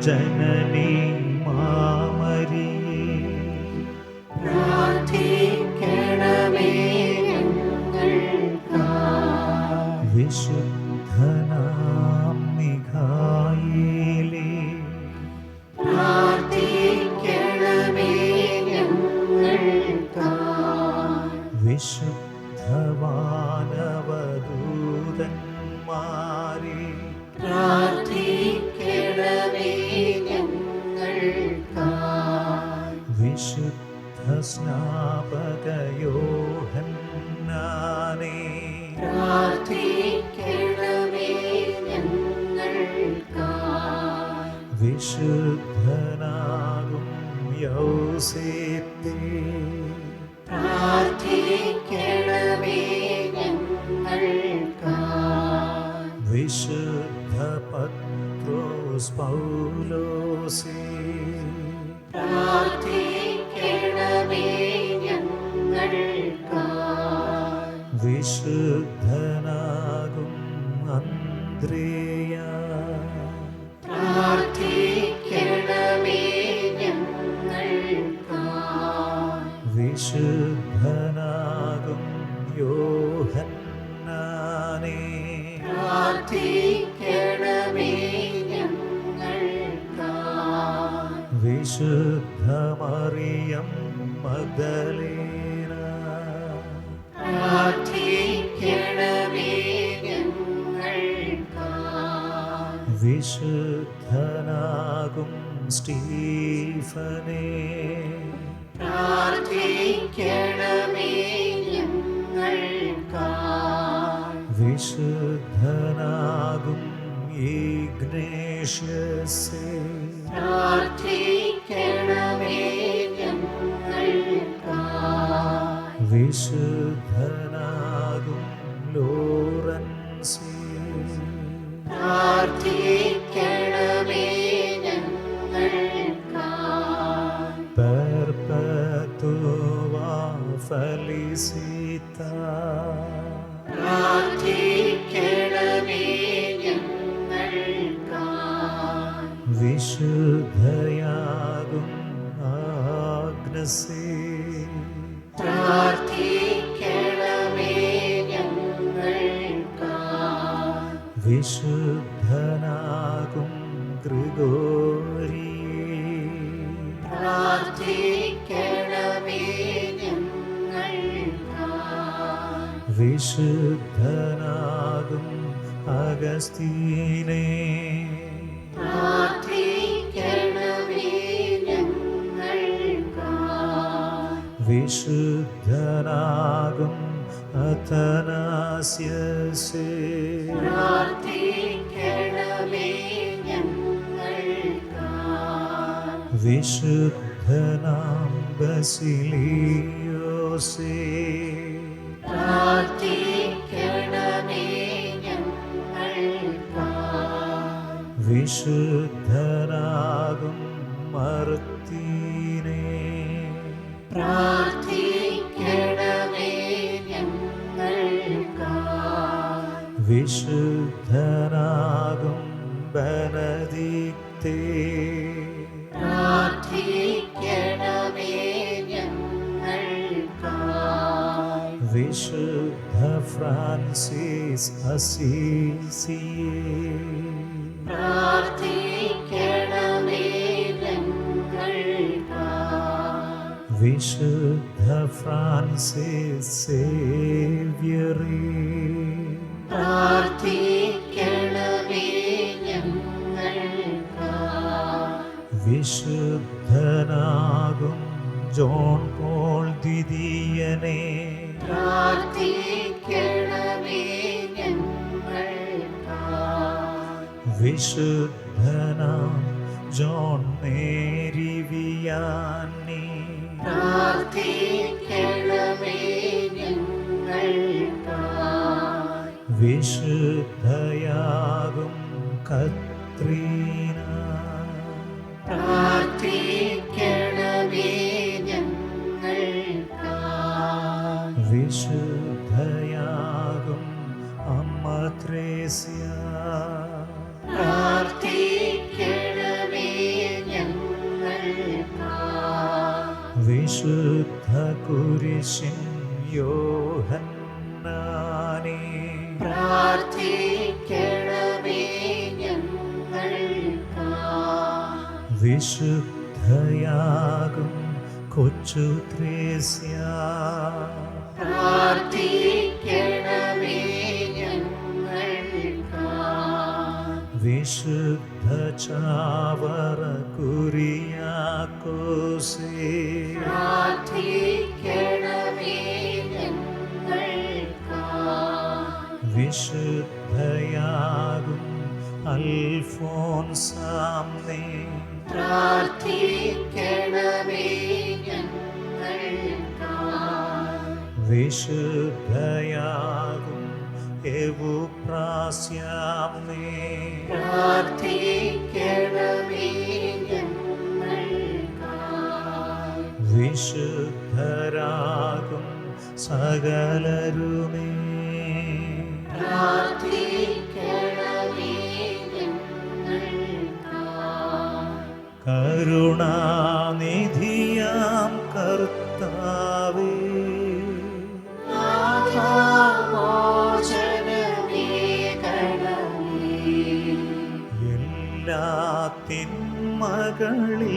在哪里？സ്നാപകയോഹന്നാനേ. വിശുദ്ധനാകും യൗസേത്തേ പ്രാർത്ഥിക്കണമേ വിശുദ്ധ പത്രോസ് പൗലോസേ. ഞങ്ങൾക്കായി വിശുദ്ധനാകും അന്ത്രേയ. വിശുദ്ധനാകും യോഹന്നാനേ. പ്രാർത്ഥിക്കണമേ വിശുദ്ധനാകും സ്റ്റീഫനേ. വിശുദ്ധനാകും ഇഗ്നേഷ്യസേ. പ്രാർത്ഥിക്കണമേ വിശുദ്ധനാകും ലോറൻസേ. പ്രാർത്ഥിക്കണമേ പെർപതുവ ഫലിസിത പ്രാർത്ഥിക്കണമേ വിശുദ്ധയാകും ആഗ്നസേ. പ്രാർത്ഥിക്കണമേ വിശുദ്ധനാകും അഗസ്തീനേ. വിശുദ്ധനാകും അഥനാസ്യസേ. വിശുദ്ധനാം ബസിലിയോസേ. വിശുദ്ധനാകും മർത്തീനേ പ്രാർത്ഥിക്കണമേ പ്രാർത്ഥിക്കണമേ ഞങ്ങൾക്കായി വിശുദ്ധ ഫ്രാൻസിസ് അസീസിയേ. വിശുദ്ധ ഫ്രാൻസിസ് സേവ്യറേ. പ്രാർത്ഥിക്കണമേ വിശുദ്ധനാകും ജോൺ പോൾ ദ്വിതീയനെ. വിശുദ്ധനാം ജോൺ മേരി വിയാനി വിശുദ്ധയാകും കത്രീന. പ്രാർത്ഥിക്കണമേ വിശുദ്ധ കുരിശിൻ യോഹന്നാനേ. പ്രാർത്ഥിക്കണമേ വിശുദ്ധയാകും കൊച്ചു ത്രേസ്യ. പ്രാർത്ഥിക്കണമേ വിശുദ്ധ ചാവറ കുരിയാക്കോസേ പ്രാർത്ഥിക്കണമേ ഞങ്ങൾക്കായി. വിശുദ്ധയാകും അൽഫോൻസാമേ പ്രാർത്ഥിക്കണമേ ഞങ്ങൾക്കായി. വിശുദ്ധയാകും എവുപ്രാസ്യാമേ പ്രാർത്ഥിക്കണമേ വിശുദ്ധരാകും സകലരുമേ. കരുണാനിധിയാം കർത്താവേ. എല്ലാ തിന്മകളിൽ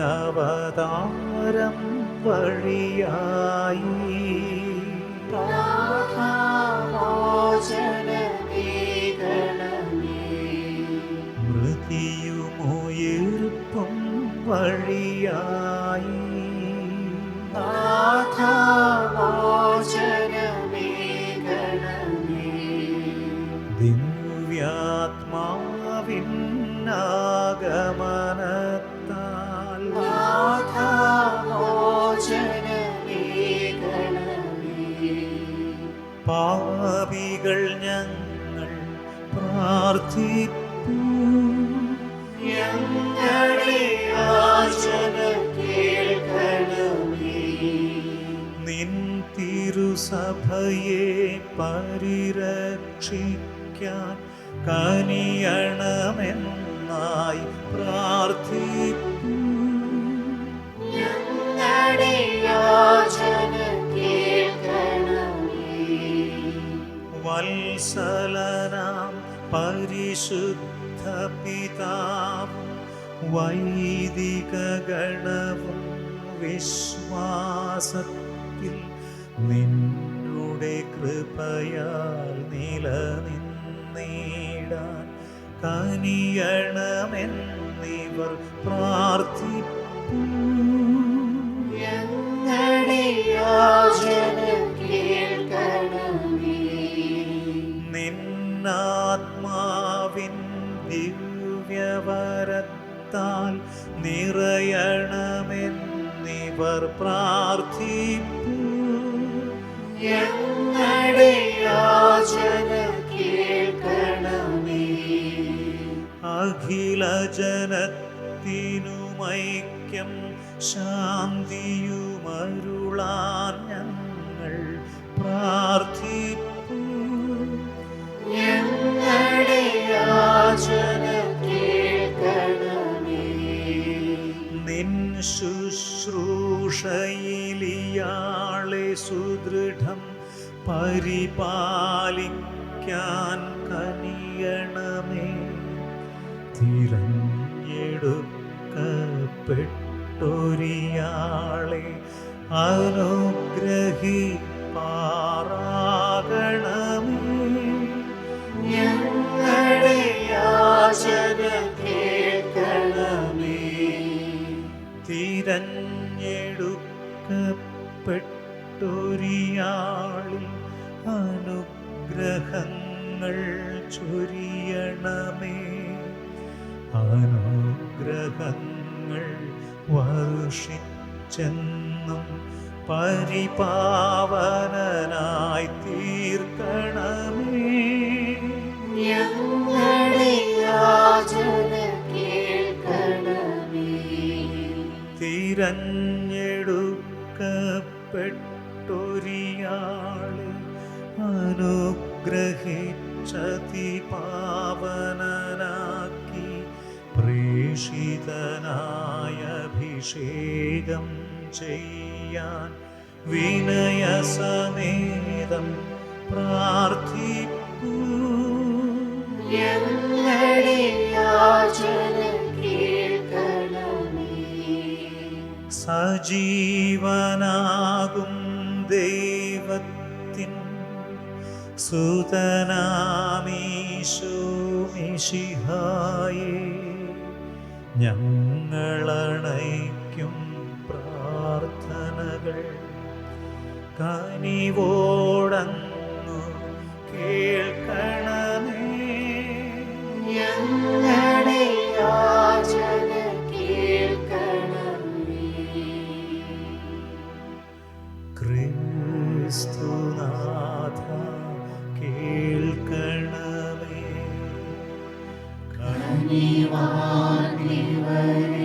നിന്നവതാരം വഴിയായി. മൃതിയുമുയർപ്പും വഴിയായി പ്രാർത്ഥിപ്പൂ നിൻ തിരുസഭയെ പരിരക്ഷിക്കാൻ കനിയണമെന്നായി പ്രാർത്ഥിപ്പൂ വത്സല പരിശുദ്ധ പിതാവും വൈദിക ഗണവും വിശ്വാസത്തിൽ നിന്നുടെ കൃപയാൽ നിലനിന്നേടാൻ കനിയണമെന്നിവർ പ്രാർത്ഥിപ്പൂ. പ്രാർത്ഥിപ്പൂ. ഞങ്ങളുടെ യാചന കേൾക്കണമേ. അഖില ജനത്തിനുമൈക്യം ശാന്തിയുമരുളാൻ ഞങ്ങൾ പ്രാർത്ഥിപ്പൂ. ഞങ്ങളുടെ യാചന ശുശ്രൂഷയിലിയാളെ സുദൃഢം പരിപാലിക്കാൻ കനിയണമേ. തിരഞ്ഞെടുക്കപ്പെട്ടൊരിയാളെ അനുഗ്രഹി പാറാകണമേ ഞങ്ങളുടെ യാചന തിരഞ്ഞെടുക്കപ്പെട്ടൊരിയാളിൽ അനുഗ്രഹങ്ങൾ ചൊരിയണമേ. അനുഗ്രഹങ്ങൾ വർഷിച്ചെന്നും പരിപാവനായി തീർക്കണമേ. തിരഞ്ഞ യാചന കേൾക്കണമേ. തിരഞ്ഞെടുക്കപ്പെട്ടൊരിയാളെ അനുഗ്രഹിച്ചതി പാവനനാക്കി പ്രേഷിതനായ അഭിഷേകം ചെയ്യാൻ വിനയസമേതം സുതനാമീശോമിഷിഹായേ ഞങ്ങളണയ്ക്കും പ്രാർത്ഥനകൾ. കനിവോടങ്ങു കേൾക്കണമേ. ഞങ്ങളുടെ நீ வாழ்ந்திவர்